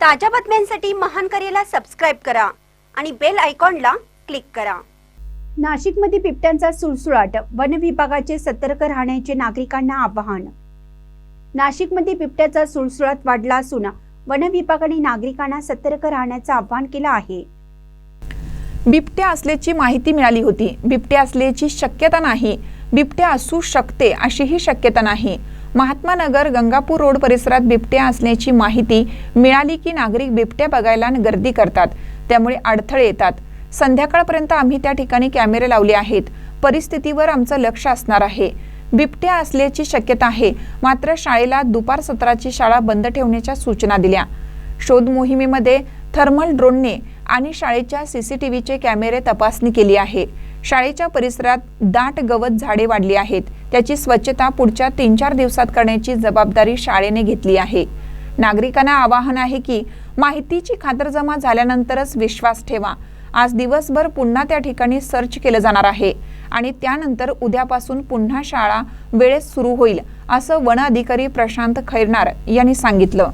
ताज्या बातम्यांसाठी महान करेला सबस्क्राईब करा आणि बेल आयकॉनला क्लिक करा. नाशिकमध्ये बिबट्यांचा सुळसुळाट वन विभागाचे सतर्क राहण्याचे नागरिकांना आवाहन. नाशिकमध्ये बिबट्याचा सुळसुळाट वाढला असून वन विभागाने नागरिकांना सतर्क राहण्याचं आवाहन केलं आहे. बिबट्या असल्याची माहिती मिळाली होती. बिबट्या असल्याची शक्यता नाही. बिबट्या असू शकते अशीही शक्यता नाही. महात्मा नगर गंगापूर रोड परिसरात बिबट्या असण्याची माहिती मिळाली की नागरिक बिबट्या बघायला गर्दी करतात. त्यामुळे अडथळे येतात. संध्याकाळपर्यंत आम्ही त्या ठिकाणी कॅमेरे लावले आहेत. परिस्थितीवर आमचं लक्ष असणार आहे. बिबट्या असल्याची शक्यता आहे. मात्र शाळेला दुपार सत्राची शाळा बंद ठेवण्याच्या सूचना दिल्या. शोध मोहिमेमध्ये थर्मल ड्रोनने आणि शाळेच्या सीसीटीव्हीचे कॅमेरे तपासणी केली आहे. शाळेच्या परिसरात दाट गवत झाडे वाढली आहेत. त्याची स्वच्छता पुढच्या तीन चार दिवसात करण्याची जबाबदारी शाळेने घेतली आहे. नागरिकांना आवाहन आहे की माहितीची खातरजमा झाल्यानंतरच विश्वास ठेवा. आज दिवसभर पुन्हा त्या ठिकाणी सर्च केलं जाणार आहे आणि त्यानंतर उद्यापासून पुन्हा शाळा वेळेत सुरू होईल असं वन अधिकारी प्रशांत खैरनार यांनी सांगितलं.